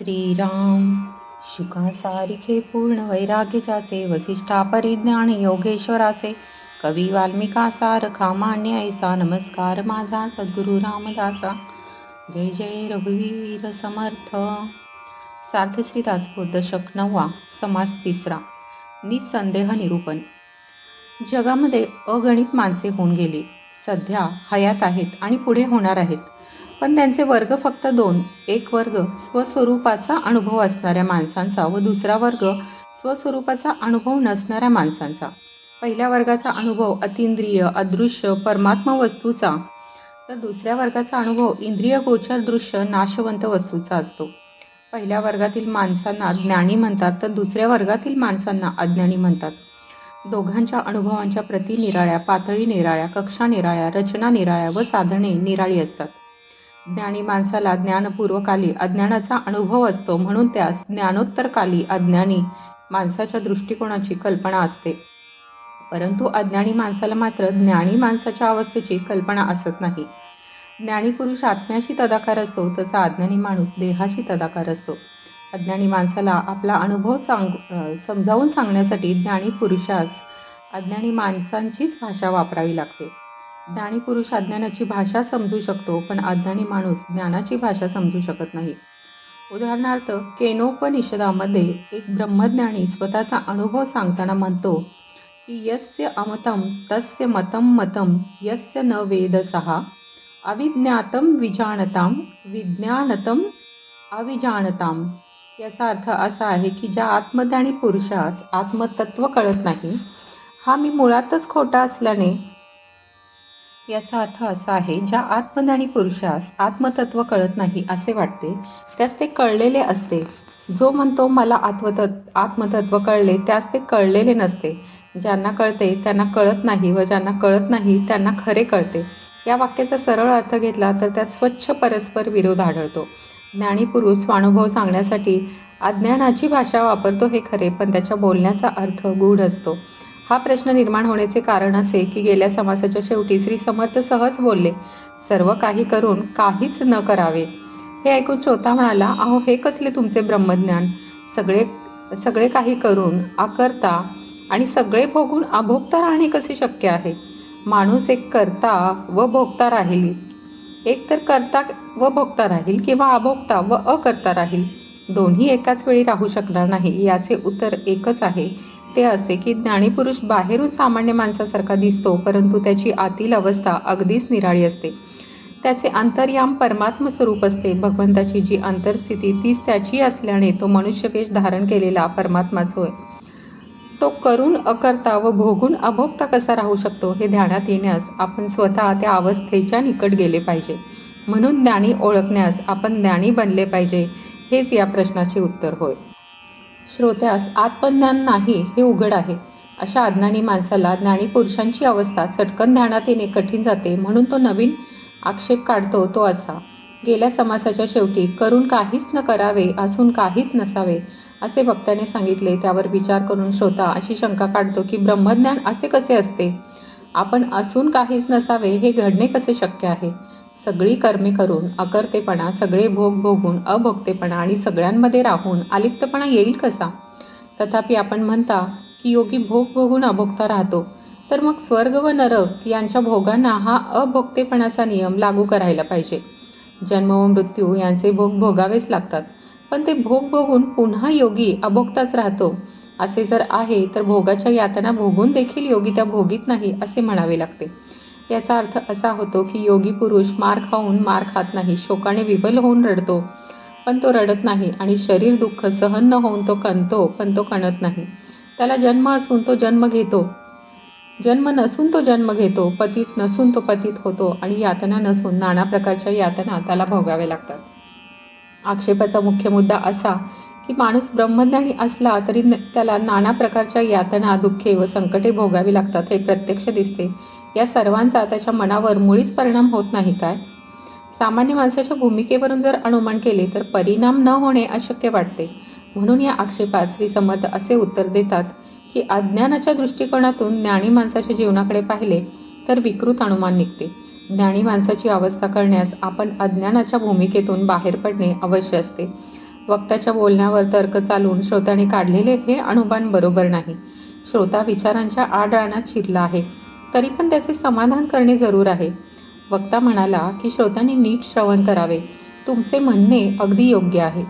श्रीराम. शुकासारिखे पूर्ण वैराग्यजाचे वसिष्ठा परिज्ञान योगेश्वराचे कवी वाल्मिका सारखा मान्य ऐसा. नमस्कार माझा सद्गुरू रामदासा. जय जय रघुवीर समर्थ. सार्थश्रीदास दशक नववा समास तिसरा. निसंदेह निरूपण. जगामध्ये अगणित माणसे होऊन गेली. सध्या हयात आहेत आणि पुढे होणार आहेत. पण त्यांचे वर्ग फक्त दोन एक वर्ग स्वस्वरूपाचा अनुभव असणाऱ्या माणसांचा व दुसरा वर्ग स्वस्वरूपाचा अनुभव नसणाऱ्या माणसांचा. पहिल्या वर्गाचा अनुभव अतिंद्रिय अदृश्य परमात्मा वस्तूचा. तर दुसऱ्या वर्गाचा अनुभव इंद्रिय गोचर दृश्य नाशवंत वस्तूचा असतो. पहिल्या वर्गातील माणसांना ज्ञानी म्हणतात तर दुसऱ्या वर्गातील माणसांना अज्ञानी म्हणतात. दोघांच्या अनुभवांच्या प्रती निराळ्या पातळी निराळ्या कक्षा निराळ्या रचना निराळ्या व साधने निराळी असतात. ज्ञानी माणसाला ज्ञानपूर्वकाली अज्ञानाचा अनुभव असतो म्हणून त्यास ज्ञानोत्तरकाली अज्ञानी माणसाच्या दृष्टिकोनाची कल्पना असते. परंतु अज्ञानी माणसाला मात्र ज्ञानी माणसाच्या अवस्थेची कल्पना असत नाही. ज्ञानी पुरुष आत्म्याशी तदाकार असतो तसा अज्ञानी माणूस देहाशी तदाकार असतो. अज्ञानी माणसाला आपला अनुभव सांग समजावून सांगण्यासाठी ज्ञानी पुरुषास अज्ञानी माणसांचीच भाषा वापरावी लागते. ज्ञानी पुरुष अज्ञानाची भाषा समजू शकतो पण अज्ञानी माणूस ज्ञानाची भाषा समजू शकत नाही. उदाहरणार्थ केनोपनिषदामध्ये एक ब्रह्मज्ञानी स्वतःचा अनुभव सांगताना म्हणतो की यस्य अमतम तस्य मतं मतं यस्य न वेदसहा अविज्ञातम विजानतां विज्ञानतम अविजाणताम याचा अर्थ असा आहे की ज्या आत्मज्ञानी पुरुषास आत्मतत्व कळत नाही हा मी मुळातच खोटा असल्याने याचा अर्थ असा आहे ज्या आत्मज्ञानी पुरुषास आत्मतत्व कळत नाही असे वाटते त्यास ते कळलेले असते. जो म्हणतो मला आत्मतत् आत्मतत्व कळले त्यास ते कळलेले नसते. ज्यांना कळते त्यांना कळत नाही व ज्यांना कळत नाही त्यांना खरे कळते. या वाक्याचा सरळ अर्थ घेतला तर त्यात स्वच्छ परस्पर विरोध आढळतो. ज्ञानीपुरुष स्वानुभव सांगण्यासाठी अज्ञानाची भाषा वापरतो हे खरे पण त्याच्या बोलण्याचा अर्थ गूढ असतो. हा प्रश्न निर्माण होण्याचे कारण असे की गेल्या समासाच्या शेवटी श्री समर्थ सहज बोलले सर्व काही करून काहीच न करावे. हे ऐकून चोथा म्हणाला अहो हे कसले तुमचे ब्रह्मज्ञान? सगळे सगळे काही करून आकर्ता आणि सगळे भोगून अभोगता राहणे कसे शक्य आहे? माणूस एक करता व भोगता राहील. एक तर करता व भोगता राहील किंवा अभोगता व अकर्ता राहील. दोन्ही एकाच वेळी राहू शकणार नाही याचे उत्तर एकच आहे. ते असे की ज्ञानीपुरुष बाहेरून सामान्य माणसासारखा दिसतो परंतु त्याची आतील अवस्था अगदीच निराळी असते. त्याचे अंतर्याम परमात्म स्वरूप असते. भगवंताची जी अंतरस्थिती तीच त्याची असल्याने तो मनुष्यवेश धारण केलेला परमात्माच होय. तो करून अकर्ता व भोगून अभोगता कसा राहू शकतो हे ध्यानात येण्यास आपण स्वतः त्या अवस्थेच्या निकट गेले पाहिजे. म्हणून ज्ञानी ओळखण्यास आपण ज्ञानी बनले पाहिजे हेच या प्रश्नाचे उत्तर होय. श्रोत्यास आत्मज्ञान नाही हे उघड आहे. अशा अज्ञानी माणसाला ज्ञानी पुरुषांची अवस्था चटकन ध्यानात येणे कठीण जाते म्हणून तो नवीन आक्षेप काढतो तो असा गेल्या समासाच्या शेवटी करून काहीच न करावे असून काहीच नसावे असे वक्त्याने सांगितले. त्यावर विचार करून श्रोता अशी शंका काढतो की ब्रह्मज्ञान असे कसे असते? आपण असून काहीच नसावे हे घडणे कसे शक्य आहे? सगळी कर्मे करून अकर्तेपणा सगळे भोग भोगून अभोगतेपणा आणि सगळ्यांमध्ये राहून आलिप्तपणा येईल कसा? तथापि आपण म्हणता की योगी भोग भोगून अभोगता राहतो तर मग स्वर्ग व नरक यांच्या भोगांना हा अभोगतेपणाचा नियम लागू करायला पाहिजे. जन्म व मृत्यू यांचे भोग भोगावेच लागतात पण ते भोग भोगून पुन्हा योगी अभोगताच राहतो. असे जर आहे तर भोगाच्या यातना भोगून देखील योगी त्या भोगीत नाही असे म्हणावे लागते. याचा अर्थ असा होतो की योगी पुरुष मार खाऊन मार खात नाही शोकाने विबल होऊन रडतो. पण तो रडत नाही आणि शरीर दुःख सहन न होऊन तो कणतो पण तो कणत नाही. त्याला जन्म असून तो जन्म घेतो. जन्म नसून तो जन्म घेतो पतीत नसून तो पतीत होतो आणि यातना नसून नाना प्रकारच्या यातना त्याला भोगाव्या लागतात. आक्षेपाचा मुख्य मुद्दा असा की माणूस ब्रह्मज्ञानी असला तरी त्याला नाना प्रकारच्या यातना दुःखे व संकटे भोगावी लागतात हे प्रत्यक्ष दिसते. या सर्वांचा त्याच्या मनावर मुळीच परिणाम होत नाही काय? सामान्य माणसाच्या भूमिकेवरून जर अनुमान केले तर परिणाम न होणे अशक्य वाटते. म्हणून या आक्षेपास श्री समर्थ असे उत्तर देतात की अज्ञानाच्या दृष्टिकोनातून ज्ञानी माणसाच्या जीवनाकडे पाहिले तर विकृत अनुमान निघते. ज्ञानी माणसाची अवस्था करण्यास आपण अज्ञानाच्या भूमिकेतून बाहेर पडणे अवश्य असते. वक्त्याच्या बोलण्यावर तर्क चालून श्रोत्याने काढलेले हे अनुमान बरोबर नाही. श्रोता विचारांच्या आडळणात शिरला आहे. तरी पण त्याचे समाधान करणे जरूर आहे. वक्ता म्हणाला की श्रोत्यांनी नीट श्रवण करावे. तुमचे म्हणणे अगदी योग्य आहे.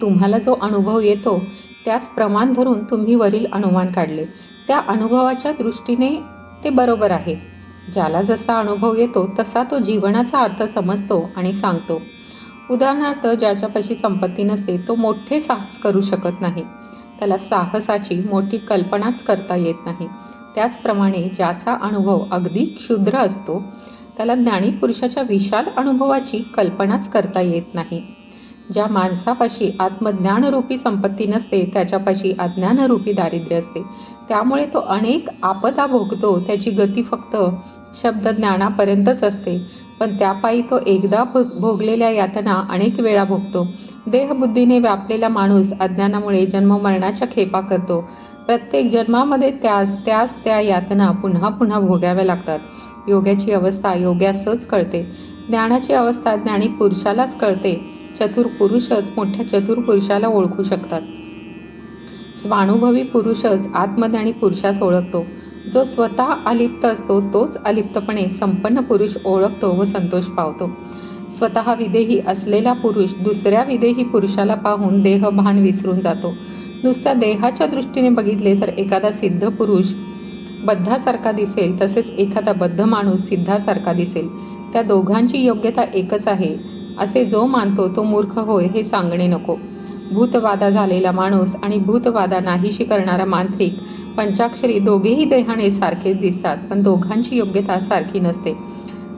तुम्हाला जो अनुभव येतो त्यास प्रमाण धरून तुम्ही वरील अनुमान काढले. त्या अनुभवाच्या दृष्टीने ते बरोबर आहे. ज्याला जसा अनुभव येतो तसा तो जीवनाचा अर्थ समजतो आणि सांगतो. उदाहरणार्थ ज्याच्यापाशी संपत्ती नसते तो मोठे साहस करू शकत नाही. त्याला साहसाची मोठी कल्पनाच करता येत नाही. त्याचप्रमाणे ज्याचा अनुभव अगदी क्षुद्र असतो त्याला ज्ञानी पुरुषाच्या विशाल अनुभवाची कल्पनाच करता येत नाही. ज्या माणसापाशी आत्मज्ञानरूपी संपत्ती नसते त्याच्यापाशी अज्ञानरूपी दारिद्र्य असते. त्यामुळे तो अनेक आपदा भोगतो त्याची गती फक्त शब्द ज्ञानापर्यंतच असते. पण त्यापायी तो एकदा भो भोगलेल्या यातना अनेक वेळा भोगतो. देहबुद्धीने व्यापलेला माणूस अज्ञानामुळे जन्ममरणाच्या खेपा करतो. प्रत्येक जन्मामध्ये त्यास त्याच त्या यातना पुन्हा पुन्हा भोगाव्या लागतात. योग्याची अवस्था योग्यासच कळते. ज्ञानाची अवस्था ज्ञानी पुरुषालाच कळते. चतुर पुरुषच मोठ्या चतुर पुरुषाला ओळखू शकतात. स्वानुभवी पुरुषच आत्मज्ञानी पुरुषास ओळखतो. जो स्वतः अलिप्त असतो तोच अलिप्तपणे संपन्न पुरुष ओळखतो व संतोष पावतो. स्वतः विदेही असलेला पुरुष दुसऱ्या विदेही पुरुषाला पाहून देहभान विसरून जातो. नुसत्या देहाच्या दृष्टीने बघितले तर एखादा सिद्ध पुरुष बद्धासारखा दिसेल तसेच एखादा बद्ध माणूस सिद्धासारखा दिसेल. त्या दोघांची योग्यता एकच आहे. असे जो मानतो तो मूर्ख होय हे सांगणे नको. भूतवादा झालेला माणूस आणि भूतवादा नाहीशी करणारा मांत्रिक पंचाक्षरी दोघेही देहाने सारखेच दिसतात पण दोघांची योग्यता सारखी नसते.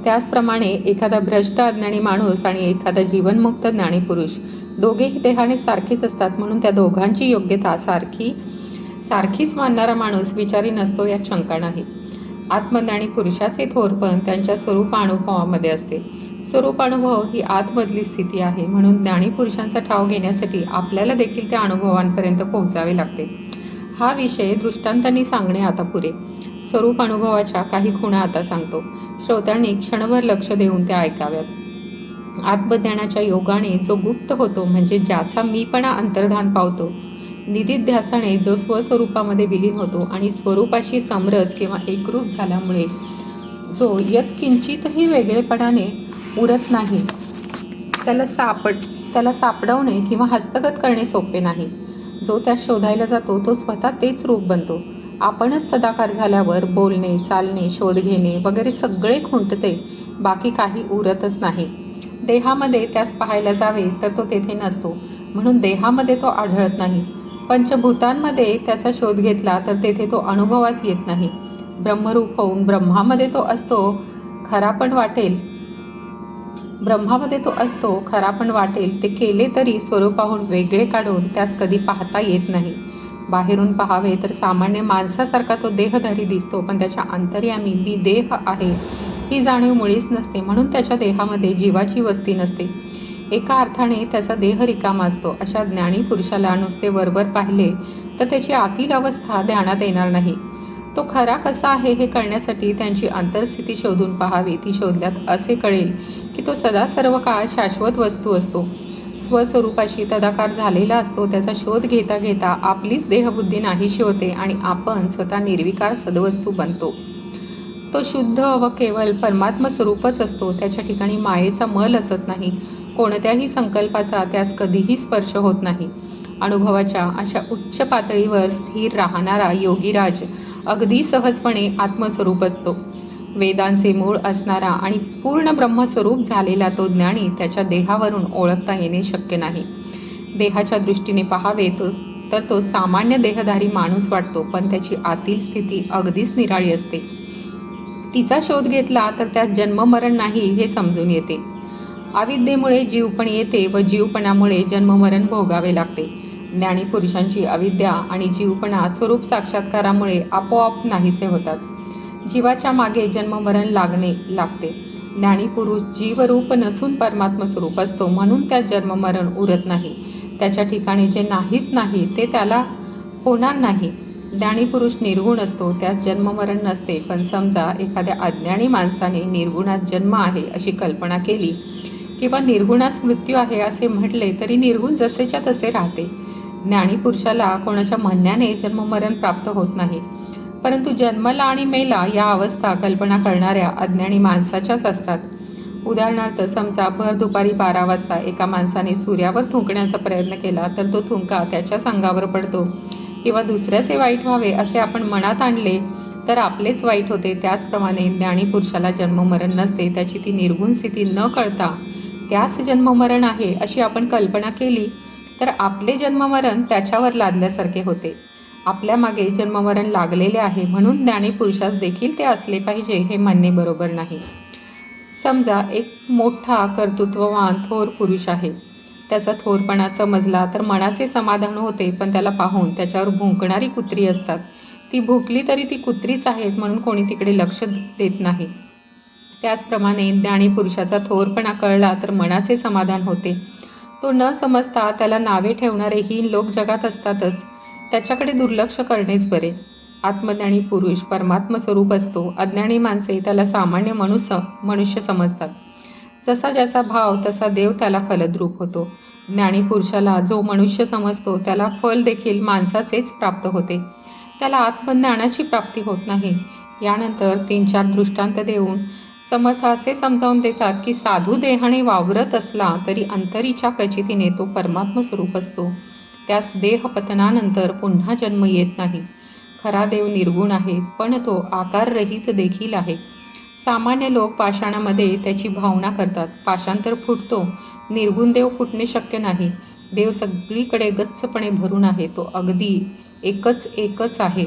त्याचप्रमाणे एखादा भ्रष्ट अज्ञानी माणूस आणि एखादा जीवनमुक्त ज्ञानी पुरुष दोघेही देहाने सारखेच असतात म्हणून त्या दोघांची योग्यता सारखी सारखीच मानणारा माणूस विचारी नसतो यात शंका नाही. आत्मज्ञानी पुरुषाचे थोरपण त्यांच्या स्वरूपानुभवामध्ये असते. स्वरूपानुभव ही आतमधली स्थिती आहे म्हणून ज्ञानी पुरुषांचा ठाव घेण्यासाठी आपल्याला देखील त्या अनुभवांपर्यंत पोहोचावे लागते. हा विषय दृष्टांतांनी सांगणे आता पुरे. स्वरूप अनुभवाच्या काही खुणा आता सांगतो. श्रोत्यांनी क्षणभर लक्ष देऊन त्या ऐकाव्यात. आत्मज्ञानाच्या योगाने जो गुप्त होतो म्हणजे ज्याचा मीपणा अंतर्धान पावतो निधिध्यासाने जो स्वस्वरूपामध्ये विलीन होतो आणि स्वरूपाशी समरस किंवा एकरूप झाल्यामुळे जो यत्किंचितही वेगळेपणाने उरत नाही त्याला सापड त्याला सापडवणे किंवा हस्तगत करणे सोपे नाही. जो त्यास शोधायला जातो तो स्वतः तेच रूप बनतो. आपणच तदाकार झाल्यावर बोलणे चालणे शोध घेणे वगैरे सगळे खुंटते बाकी काही उरतच नाही. देहामध्ये त्यास पाहायला जावे तर तो तेथे नसतो म्हणून देहामध्ये तो आढळत नाही. पंचभूतांमध्ये त्याचा शोध घेतला तर तेथे तो अनुभवास येत नाही. ब्रह्मरूप होऊन ब्रह्मामध्ये तो असतो खरा पण वाटेल ब्रह्मामध्ये तो असतो खरा पण वाटेल. ते केले तरी स्वरूपाहून वेगळे काढून त्यास कधी पाहता येत नाही. बाहेरून पाहावे तर सामान्य माणसासारखा तो देहधारी दिसतो पण त्याच्या अंतर्यामी मी देह आहे. ही जाणीव मुळीच नसते म्हणून त्याच्या देहामध्ये जीवाची वस्ती नसते. एका अर्थाने त्याचा देह रिकामा असतो. अशा ज्ञानी पुरुषाला नुसते वरवर पाहिले तर त्याची आतील अवस्था ध्यानात येणार नाही. तो खरा कसा आहे हे कळण्यासाठी त्यांची अंतरस्थिती शोधून पाहावी ती शोधल्यात असे कळेल की तो सदा सर्व काळ शाश्वत वस्तू असतो. स्वस्वरूपाशी तदाकार झालेला असतो त्याचा शोध घेता घेता आपलीच देहबुद्धी नाहीशी होते आणि आपण स्वतः निर्विकार सदवस्तू बनतो. तो शुद्ध व केवळ परमात्म स्वरूपच असतो त्याच्या ठिकाणी मायेचा मल असत नाही. कोणत्याही संकल्पाचा त्यास कधीही स्पर्श होत नाही. अनुभवाच्या अशा उच्च पातळीवर स्थिर राहणारा योगीराज अगदी सहजपणे आत्मस्वरूप असतो. वेदांचे मूळ असणारा आणि पूर्ण ब्रह्मस्वरूप झालेला तो ज्ञानी त्याच्या देहावरून ओळखता येणे शक्य नाही. देहाच्या दृष्टीने पाहावे तो तर तो सामान्य देहधारी माणूस वाटतो पण त्याची आतील स्थिती अगदीच निराळी असते. तिचा शोध घेतला तर त्यात जन्ममरण नाही हे समजून येते. अविद्येमुळे जीवपण येते व जीवपणामुळे जन्ममरण भोगावे लागते. ज्ञानी पुरुषांची अविद्या आणि जीवपणा स्वरूप साक्षात्कारामुळे आपोआप नाहीसे होतात. जीवाच्या मागे जन्ममरण लागणे लागते. ज्ञानी पुरुष जीवरूप नसून परमात्म स्वरूप असतो म्हणून त्यात जन्ममरण उरत नाही. त्याच्या ठिकाणी जे नाहीच नाही ते त्याला होणार नाही. ज्ञानी पुरुष निर्गुण असतो त्यात जन्ममरण नसते. पण समजा एखाद्या अज्ञानी माणसाने निर्गुणात जन्म आहे अशी कल्पना केली किंवा निर्गुणास मृत्यू आहे असे म्हटले तरी निर्गुण जसेच्या तसे राहते. ज्ञानीपुरुषाला कोणाच्या म्हणण्याने जन्ममरण प्राप्त होत नाही. परंतु जन्मला आणि मेला या अवस्था कल्पना करणाऱ्या अज्ञानी माणसाच्याच असतात. उदाहरणार्थ समजा भर दुपारी बारा वाजता एका माणसाने सूर्यावर थुंकण्याचा प्रयत्न केला तर तो थुंका त्याच्याच अंगावर पडतो. किंवा दुसऱ्याचे वाईट व्हावे असे आपण मनात आणले तर आपलेच वाईट होते. त्याचप्रमाणे ज्ञानी पुरुषाला जन्ममरण नसते त्याची ती निर्गुण स्थिती न कळता त्यास जन्ममरण आहे अशी आपण कल्पना केली तर आपले जन्ममरण त्याच्यावर लादल्यासारखे होते. आपल्या मागे जन्ममरण लागलेले आहे म्हणून ज्ञानी पुरुषास देखील ते असले पाहिजे हे म्हणणे बरोबर नाही. समजा एक मोठा कर्तृत्ववान थोर पुरुष आहे. त्याचा थोरपणा समजला तर मनाचे समाधान होते पण त्याला पाहून त्याच्यावर भुंकणारी कुत्री असतात. ती भुंकली तरी ती कुत्रीच आहेत म्हणून कोणी तिकडे लक्ष देत नाही. त्याचप्रमाणे ज्ञानी पुरुषाचा थोरपणा कळला तर मनाचे समाधान होते. तो न समजता त्याला नावे ठेवणारे ही लोक जगात असतातच. त्याच्याकडे दुर्लक्ष करणेच बरे. आत्मज्ञानी पुरुष परमात्म स्वरूप असतो. अज्ञानी माणसे त्याला सामान्य मनुष्य मनुष्य समजतात. जसा ज्याचा भाव तसा देव त्याला फलद्रूप होतो. ज्ञानी पुरुषाला जो मनुष्य समजतो त्याला फल देखील माणसाचेच प्राप्त होते. त्याला आत्मज्ञानाची प्राप्ती होत नाही. यानंतर तीन चार दृष्टांत देऊन समर्थ असे समजावून देतात की साधू देहाने वावरत असला तरी अंतरीच्या प्रचितीने तो परमात्म स्वरूप असतो. त्यास देहपतनानंतर पुन्हा जन्म येत नाही. खरा देव निर्गुण आहे पण तो आकाररहित देखील आहे. सामान्य लोक पाषाणामध्ये त्याची भावना करतात. पाषांतर फुटतो. निर्गुण देव फुटणे शक्य नाही. देव सगळीकडे गच्चपणे भरून आहे. तो अगदी एकच एकच आहे.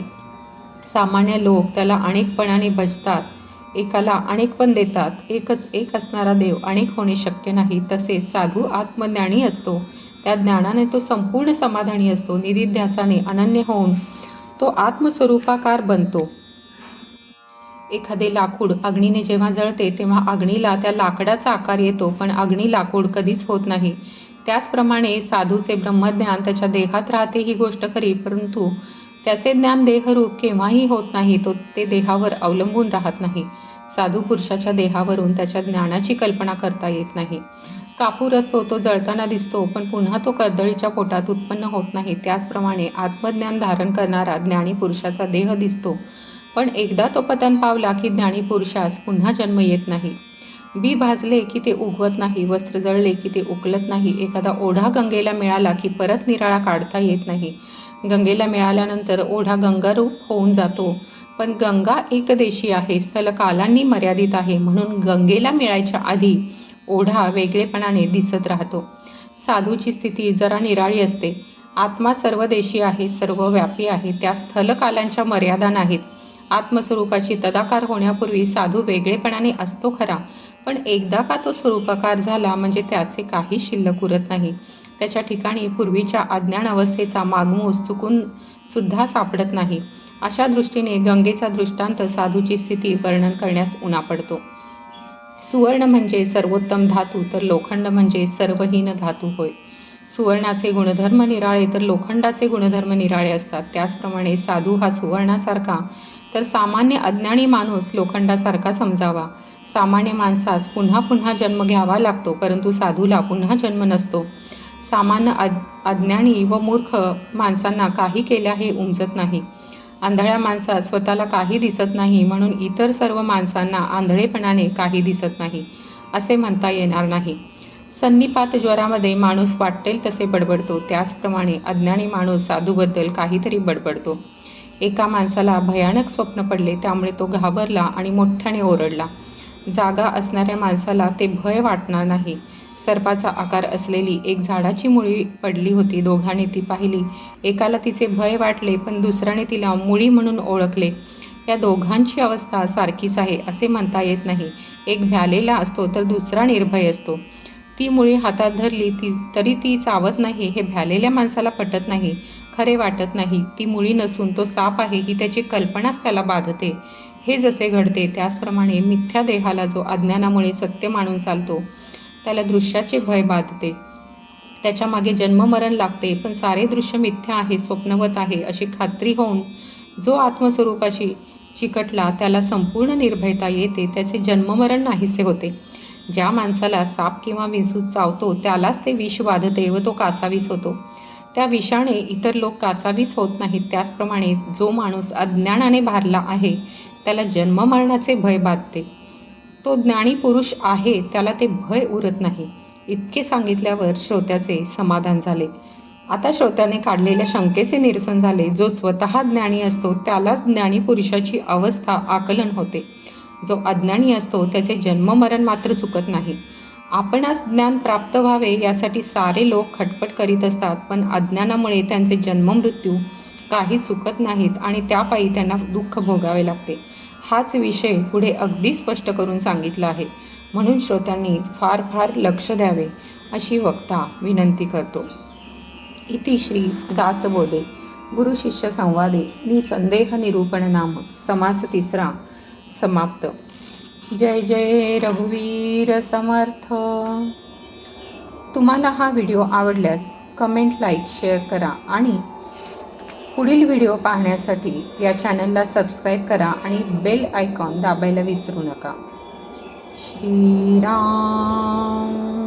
सामान्य लोक त्याला अनेकपणाने भजतात. एकाला अनेक पण देतात. एकच एक असणारा देव अनेक होणे शक्य नाही. तसेच साधू आत्मज्ञानी असतो. त्या ज्ञानाने तो संपूर्ण समाधानी असतो. निधिध्यासाने अनन्य होऊन तो आत्मस्वरूपाकार बनतो. एखादे लाकूड अग्नीने जेव्हा जळते तेव्हा अग्नीला त्या लाकडाचा आकार येतो पण अग्नी लाकूड कधीच होत नाही. त्याचप्रमाणे साधूचे ब्रह्मज्ञान त्याच्या देहात राहते ही गोष्ट खरी परंतु त्याचे ज्ञान देहरूप केव्हाही होत नाही तो ते देहावर अवलंबून राहत नाही. साधू पुरुषाच्या देहावरून त्याच्या ज्ञानाची कल्पना करता येत नाही. कापूर असतो तो जळताना दिसतो पण पुन्हा तो कर्दळीच्या पोटात उत्पन्न होत नाही. त्याचप्रमाणे आत्मज्ञान धारण करणारा ज्ञानी पुरुषाचा देह दिसतो. पण एकदा तो पतन पावला की ज्ञानी पुरुषास पुन्हा जन्म येत नाही. बी भाजले की ते उगवत नाही वस्त्र जळले की ते उकलत नाही एखादा ओढा गंगेला मिळाला की परत निराळा काढता येत नाही. गंगेला मिळाल्यानंतर ओढा गंगारूप होऊन जातो. पण गंगा एकदेशी आहे स्थल कालांनी मर्यादित आहे म्हणून गंगेला मिळायच्या आधी ओढा वेगळेपणाने दिसत राहतो. साधूची स्थिती जरा निराळी असते. आत्मा सर्वदेशी आहे सर्वव्यापी आहे त्या स्थलकालांच्या मर्यादा नाहीत. आत्मस्वरूपाची तदाकार होण्यापूर्वी साधू वेगळेपणाने असतो खरा. पण एकदा का तो स्वरूपाकार झाला म्हणजे त्याचे काही शिल्लक उरत नाही. त्याच्या ठिकाणी पूर्वीच्या अज्ञान अवस्थेचा मागमूस चुकून सुद्धा सापडत नाही. अशा दृष्टीने गंगेचा दृष्टांत साधूची स्थिती वर्णन करण्यास उणा पडतो. सुवर्ण म्हणजे सर्वोत्तम धातू तर लोखंड म्हणजे सर्वहीन धातू होय. सुवर्णाचे गुणधर्म निराळे तर लोखंडाचे गुणधर्म निराळे असतात. त्याचप्रमाणे साधू हा सुवर्णासारखा तर सामान्य अज्ञानी माणूस लोखंडासारखा समजावा. सामान्य माणसास पुन्हा पुन्हा जन्म घ्यावा लागतो परंतु साधूला पुन्हा जन्म नसतो. सामान्य अज् अज्ञानी व मूर्ख माणसांना काही केल्या हे उमजत नाही. आंधळ्या माणसास स्वतःला काही दिसत नाही म्हणून इतर सर्व माणसांना आंधळेपणाने काही दिसत नाही असे म्हणता येणार नाही. सन्निपात ज्वरामध्ये माणूस वाटेल तसे बडबडतो त्याचप्रमाणे अज्ञानी माणूस साधूबद्दल काहीतरी बडबडतो. एका माणसाला भयानक स्वप्न पडले त्यामुळे तो घाबरला आणि मोठ्याने ओरडला. जागा असणाऱ्या माणसाला ते भय वाटणार नाही. सर्पाचा आकार असलेली एक झाडाची मुळी पडली होती. दोघांनी ती पाहिली. एकाला तिचे भय वाटले पण दुसऱ्याने तिला मुळी म्हणून ओळखले. या दोघांची अवस्था सारखीच आहे असे म्हणता येत नाही. एक भ्यालेला असतो तर दुसरा निर्भय असतो. ती मुळी हातात धरली ती तरी ती चावत नाही हे भ्यालेल्या माणसाला पटत नाही खरे वाटत नाही. ती मुळी नसून तो साप आहे ही त्याची कल्पनाच त्याला बाधते. हे जसे घडते त्याचप्रमाणे मिथ्या देहाला जो अज्ञानामुळे सत्य मानून चालतो त्याला दृश्याचे भय बाधते. त्याच्यामागे जन्ममरण लागते पण सारे दृश्य मिथ्या आहे स्वप्नवत आहे अशी खात्री होऊन जो आत्मस्वरूपाशी चिकटला त्याला संपूर्ण निर्भयता येते त्याचे जन्ममरण नाहीसे होते. ज्या माणसाला साप किंवा विंचू चावतो त्यालाच ते विष बाधते व तो कासावीस होतो. त्या विषाने इतर लोक कासावीस होत नाहीत त्याचप्रमाणे जो माणूस अज्ञानाने भारला आहे त्याला जन्ममरणाचे भय बाधते. तो ज्ञानी पुरुष आहे त्याला ते भय उरत नाही. इतके सांगितल्यावर श्रोत्याचे समाधान झाले. आता श्रोत्याने काढलेल्या शंकेचे निरसन झाले. जो स्वतः ज्ञानी असतो त्यालाच ज्ञानी पुरुषाची अवस्था आकलन होते. जो अज्ञानी असतो त्याचे जन्ममरण मात्र चुकत नाही. आपणास ज्ञान प्राप्त व्हावे यासाठी सारे लोक खटपट करीत असतात पण अज्ञानामुळे त्यांचे जन्ममृत्यू काही चुकत नाहीत आणि त्यापायी त्यांना दुःख भोगावे लागते. हाच विषय पुढे अगदी स्पष्ट करून सांगितला आहे. म्हणून श्रोत्यांनी फार फार लक्ष द्यावे अशी वक्ता विनंती करतो. इति श्री दासबोधे गुरुशिष्य संवादे निसंदेह निरूपण नाम समास तिसरा समाप्त. जय जय रघुवीर समर्थ. तुम्हाला हा व्हिडिओ आवडल्यास कमेंट लाईक शेअर करा आणि पुढील व्हिडिओ पाहण्यासाठी या चॅनलला सबस्क्राईब करा आणि बेल आयकॉन दाबायला विसरू नका. श्रीराम.